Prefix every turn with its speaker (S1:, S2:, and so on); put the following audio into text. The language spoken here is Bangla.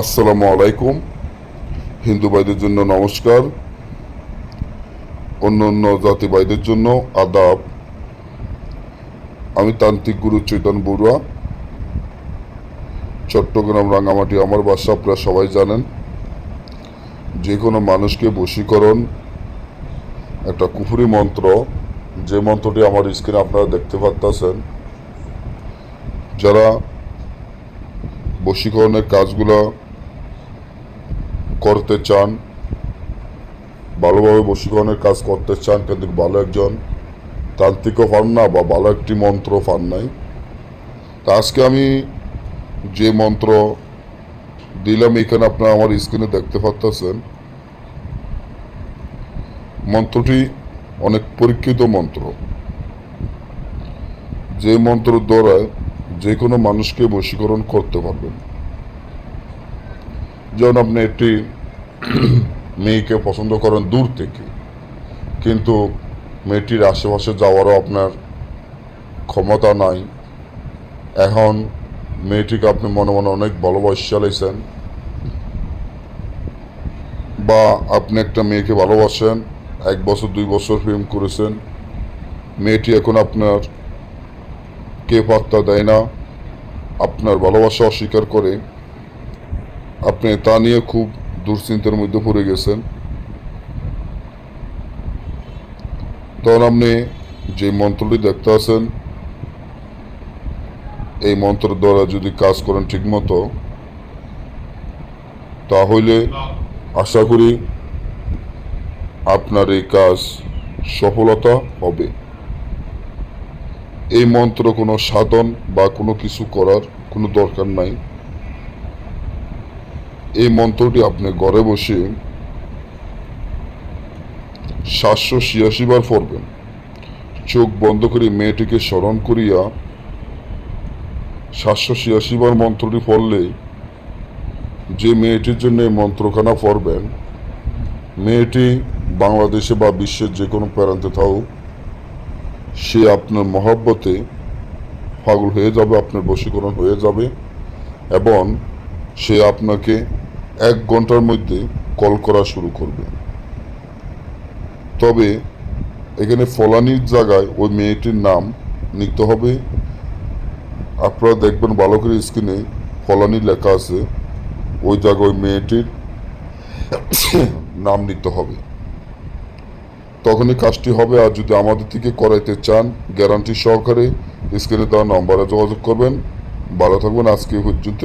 S1: আসসালামু আলাইকুম। হিন্দু ভাইদের জন্য নমস্কার। অন্য অন্য জাতি ভাইদের জন্য আদাব। আমি তান্ত্রিক গুরু চৈতন বড়ুয়া। চট্টগ্রাম রাঙামাটি আমার বাসা, আপনারা সবাই জানেন। যে কোনো মানুষকে বশীকরণ একটা কুফুরি মন্ত্র। যে মন্ত্রটি আমার স্ক্রিনে আপনারা দেখতে পাচ্ছেন যারা বশীকরণের কাজগুলো করতে চান, ভালোভাবে বশীকরণের কাজ করতে চান, কিন্তু ভালো একজন তান্ত্রিকও পান না বা ভালো একটি মন্ত্র পান নাই। তা আজকে আমি যে মন্ত্র দিলাম, এখানে আপনারা আমার স্ক্রিনে দেখতে পাচ্ছেন মন্ত্রটি অনেক পরীক্ষিত মন্ত্র। যে মন্ত্র দ্বারায় যে কোনো মানুষকে বশীকরণ করতে পারবেন। যেমন আপনি একটি মেয়েকে পছন্দ করেন দূর থেকে, কিন্তু মেয়েটির আশেপাশে যাওয়ারও আপনার ক্ষমতা নাই। এখন মেয়েটিকে আপনি মনে মনে অনেক ভালোবাসা চালাইছেন। বা আপনি একটা মেয়েকে ভালোবাসেন, এক বছর, দুই বছর প্রেম করেছেন, মেয়েটি এখন আপনার কে পাত্তা দেয় না, আপনার ভালোবাসা অস্বীকার করে। আপনি তা নিয়ে খুব দুশ্চিন্তার মধ্যে পড়ে গেছেন। তখন আপনি যে মন্ত্রটি দেখতে আছেন, এই মন্ত্র দ্বারা যদি কাজ করেন ঠিকমতো, তাহলে আশা করি আপনার এই কাজ সফলতা হবে। এই মন্ত্র কোনো সাধন বা কোনো কিছু করার কোনো দরকার নাই। এই মন্ত্রটি আপনি ঘরে বসে সাতশো ছিয়াশি বার পড়বেন। চোখ বন্ধ করে মেয়েটিকে স্মরণ করিয়া সাতশো ছিয়াশি বার মন্ত্রটি পড়লে যে মেয়েটির জন্য এই মন্ত্রখানা পড়বেন, মেয়েটি বাংলাদেশে বা বিশ্বের যে কোনো প্রান্তে থাকুক সে আপনার মহব্বতে পাগল হয়ে যাবে, আপনার বশীকরণ হয়ে যাবে এবং সে আপনাকে এক ঘণ্টার মধ্যে কল করা শুরু করবে। তবে এখানে ফলানির জায়গায় ওই মেয়েটির নাম নিতে হবে। আপনারা দেখবেন ভালো করে স্ক্রিনে ফলানি লেখা আছে। ওই জায়গায় ওই মেয়েটির নাম নিতে হবে। তখনই কাজটি হবে আর যদি আমাদের থেকে করাইতে চান গ্যারান্টি সহকারে স্ক্রিনে দেওয়া নম্বরে যোগাযোগ করবেন। ভালো থাকবেন, আজকে পর্যন্ত